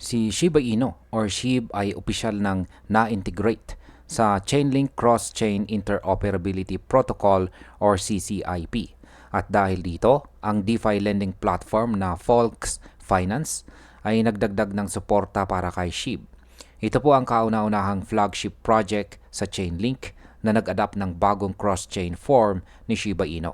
Si Shiba Inu or SHIB ay opisyal ng na-integrate sa Chainlink Cross-Chain Interoperability Protocol or CCIP. At dahil dito, ang DeFi lending platform na Folks Finance ay nagdagdag ng suporta para kay SHIB. Ito po ang kauna-unahang flagship project sa Chainlink na nag-adapt ng bagong cross-chain form ni Shiba Inu.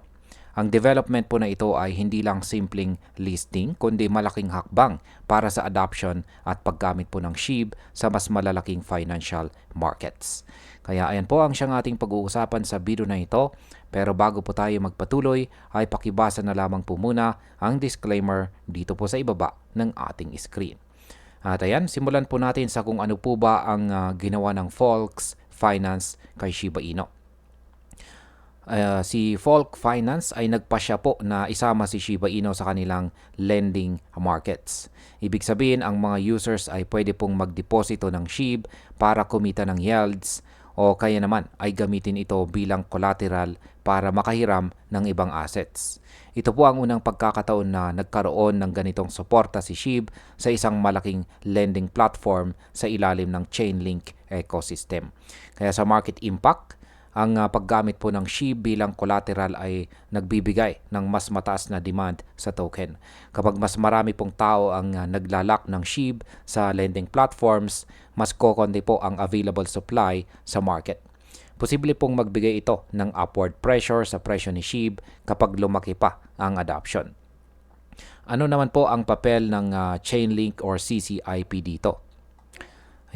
Ang development po na ito ay hindi lang simpleng listing kundi malaking hakbang para sa adoption at paggamit po ng SHIB sa mas malalaking financial markets. Kaya ayan po ang siyang ating pag-uusapan sa video na ito. Pero bago po tayo magpatuloy ay pakibasa na lamang po muna ang disclaimer dito po sa ibaba ng ating screen. At ayan, simulan po natin sa kung ano po ba ang uh, ginawa ng Folks Finance kay Shiba Inu. Uh, si Folk Finance ay nagpasya po na isama si Shiba Inu sa kanilang lending markets. Ibig sabihin, ang mga users ay pwede pong magdeposito ng SHIB para kumita ng yields o kaya naman ay gamitin ito bilang collateral para makahiram ng ibang assets. Ito po ang unang pagkakataon na nagkaroon ng ganitong suporta si SHIB sa isang malaking lending platform sa ilalim ng Chainlink ecosystem. Kaya sa market impact, ang uh, paggamit po ng SHIB bilang collateral ay nagbibigay ng mas mataas na demand sa token. Kapag mas marami pong tao ang uh, naglalak ng SHIB sa lending platforms, mas kokonti po ang available supply sa market. Posible pong magbigay ito ng upward pressure sa presyo ni SHIB kapag lumaki pa ang adoption. Ano naman po ang papel ng uh, Chainlink or CCIP dito?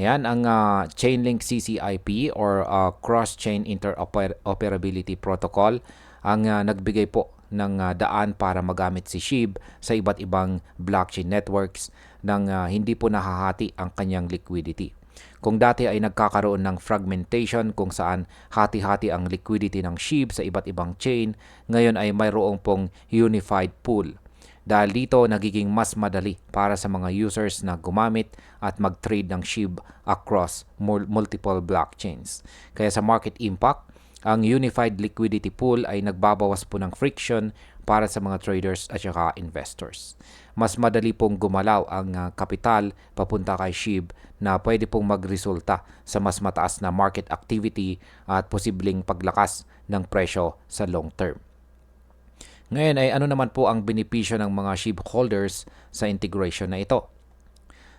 Ayan, ang uh, Chainlink CCIP or uh, Cross-Chain Interoperability Protocol ang uh, nagbigay po ng uh, daan para magamit si SHIB sa iba't ibang blockchain networks nang uh, hindi po nahahati ang kanyang liquidity. Kung dati ay nagkakaroon ng fragmentation kung saan hati-hati ang liquidity ng SHIB sa iba't ibang chain, ngayon ay mayroong pong unified pool dahil dito, nagiging mas madali para sa mga users na gumamit at mag-trade ng SHIB across multiple blockchains. Kaya sa market impact, ang Unified Liquidity Pool ay nagbabawas po ng friction para sa mga traders at saka investors. Mas madali pong gumalaw ang uh, kapital papunta kay SHIB na pwede pong magresulta sa mas mataas na market activity at posibleng paglakas ng presyo sa long term. Ngayon ay ano naman po ang benepisyo ng mga SHIB holders sa integration na ito?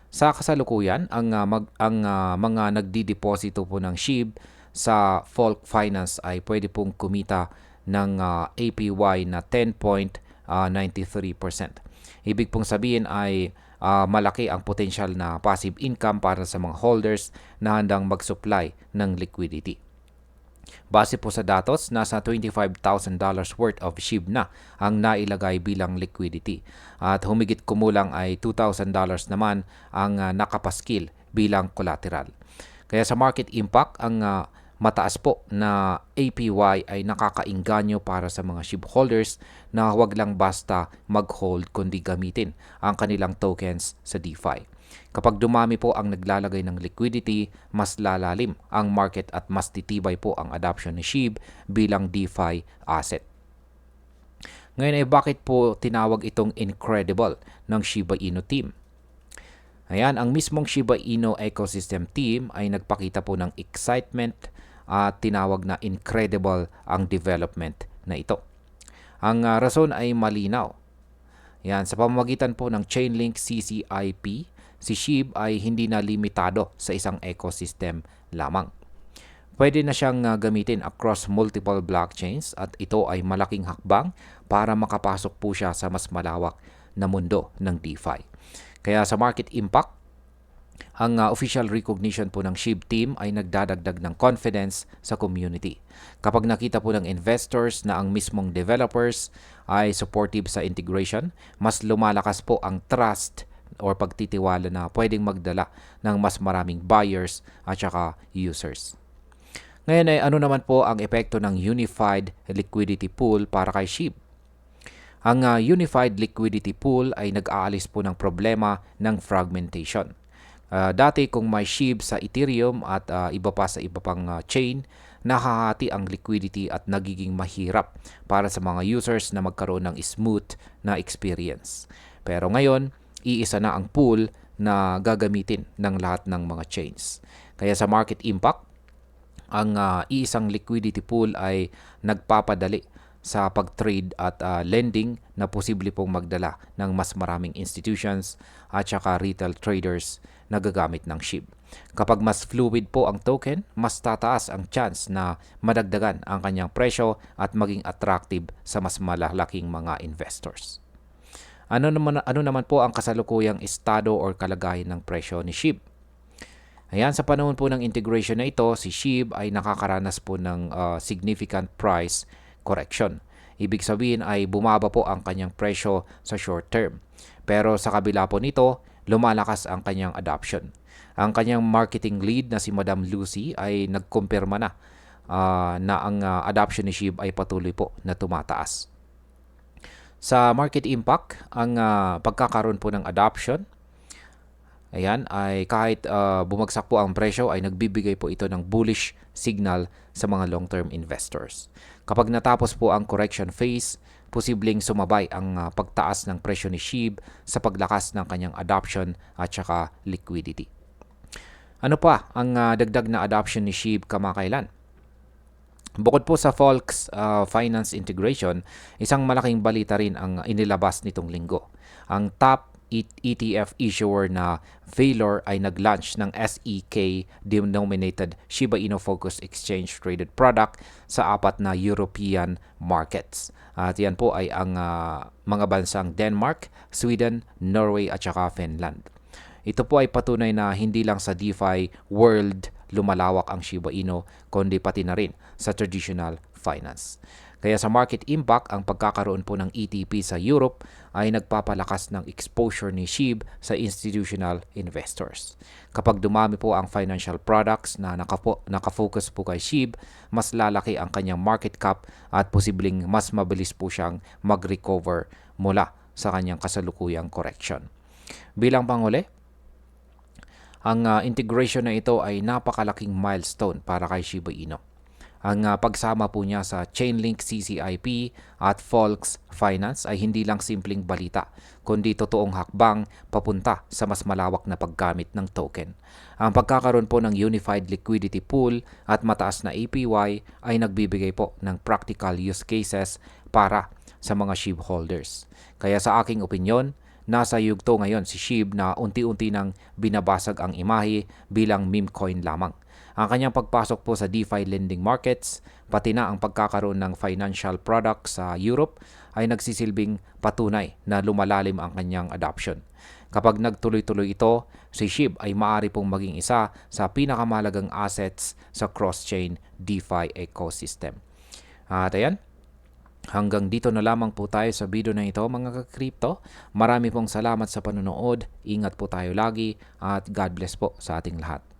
Sa kasalukuyan, ang, uh, mag, ang uh, mga nagdideposito po ng SHIB sa Folk Finance ay pwede pong kumita ng uh, APY na 10.93%. Ibig pong sabihin ay uh, malaki ang potential na passive income para sa mga holders na handang mag-supply ng liquidity. Base po sa datos, nasa $25,000 worth of SHIB na ang nailagay bilang liquidity. At humigit kumulang ay $2,000 naman ang uh, nakapaskil bilang collateral. Kaya sa market impact, ang uh, mataas po na APY ay nakakainganyo para sa mga SHIB holders na huwag lang basta mag-hold kundi gamitin ang kanilang tokens sa DeFi. Kapag dumami po ang naglalagay ng liquidity, mas lalalim ang market at mas titibay po ang adoption ni SHIB bilang DeFi asset. Ngayon ay bakit po tinawag itong incredible ng Shiba Inu team? Ayan, ang mismong Shiba Inu ecosystem team ay nagpakita po ng excitement at tinawag na incredible ang development na ito. Ang uh, rason ay malinaw. Yan, sa pamamagitan po ng Chainlink CCIP, si SHIB ay hindi na limitado sa isang ecosystem lamang. Pwede na siyang uh, gamitin across multiple blockchains at ito ay malaking hakbang para makapasok po siya sa mas malawak na mundo ng DeFi. Kaya sa market impact, ang uh, official recognition po ng SHIB team ay nagdadagdag ng confidence sa community. Kapag nakita po ng investors na ang mismong developers ay supportive sa integration, mas lumalakas po ang trust or pagtitiwala na pwedeng magdala ng mas maraming buyers at saka users. Ngayon ay ano naman po ang epekto ng Unified Liquidity Pool para kay SHIB? Ang uh, Unified Liquidity Pool ay nag-aalis po ng problema ng fragmentation. Uh, dati kung may SHIB sa Ethereum at uh, iba pa sa iba pang uh, chain, nahahati ang liquidity at nagiging mahirap para sa mga users na magkaroon ng smooth na experience. Pero ngayon, iisa na ang pool na gagamitin ng lahat ng mga chains. Kaya sa market impact, ang ah, iisang liquidity pool ay nagpapadali sa pag-trade at ah, lending na posible pong magdala ng mas maraming institutions at saka retail traders na gagamit ng SHIB. Kapag mas fluid po ang token, mas tataas ang chance na madagdagan ang kanyang presyo at maging attractive sa mas malalaking mga investors. Ano naman ano naman po ang kasalukuyang estado or kalagayan ng presyo ni SHIB? Ayan, sa panahon po ng integration na ito, si SHIB ay nakakaranas po ng uh, significant price correction. Ibig sabihin ay bumaba po ang kanyang presyo sa short term. Pero sa kabila po nito, lumalakas ang kanyang adoption. Ang kanyang marketing lead na si Madam Lucy ay nagkumpirma na uh, na ang uh, adoption ni SHIB ay patuloy po na tumataas. Sa market impact, ang uh, pagkakaroon po ng adoption Ayan, ay kahit uh, bumagsak po ang presyo ay nagbibigay po ito ng bullish signal sa mga long-term investors. Kapag natapos po ang correction phase, posibleng sumabay ang uh, pagtaas ng presyo ni SHIB sa paglakas ng kanyang adoption at saka liquidity. Ano pa ang uh, dagdag na adoption ni SHIB kamakailan? Bukod po sa Folks uh, Finance Integration, isang malaking balita rin ang inilabas nitong linggo. Ang top ETF issuer na Valor ay nag-launch ng SEK denominated Shiba Inu Focus Exchange Traded Product sa apat na European markets. At yan po ay ang uh, mga bansang Denmark, Sweden, Norway at saka Finland. Ito po ay patunay na hindi lang sa DeFi world lumalawak ang Shiba Inu kundi pati na rin sa traditional finance. Kaya sa market impact, ang pagkakaroon po ng ETP sa Europe ay nagpapalakas ng exposure ni SHIB sa institutional investors. Kapag dumami po ang financial products na nakapo, nakafocus po kay SHIB, mas lalaki ang kanyang market cap at posibleng mas mabilis po siyang mag-recover mula sa kanyang kasalukuyang correction. Bilang panguli, ang uh, integration na ito ay napakalaking milestone para kay Shiba Inu ang uh, pagsama po niya sa Chainlink CCIP at Folks Finance ay hindi lang simpleng balita, kundi totoong hakbang papunta sa mas malawak na paggamit ng token. Ang pagkakaroon po ng Unified Liquidity Pool at mataas na APY ay nagbibigay po ng practical use cases para sa mga SHIB holders. Kaya sa aking opinyon, nasa yugto ngayon si SHIB na unti-unti nang binabasag ang imahe bilang meme coin lamang. Ang kanyang pagpasok po sa DeFi lending markets, pati na ang pagkakaroon ng financial products sa Europe ay nagsisilbing patunay na lumalalim ang kanyang adoption. Kapag nagtuloy-tuloy ito, si SHIB ay maaari pong maging isa sa pinakamalagang assets sa cross-chain DeFi ecosystem. At ayan, Hanggang dito na lamang po tayo sa video na ito mga ka-crypto. Marami pong salamat sa panonood. Ingat po tayo lagi at God bless po sa ating lahat.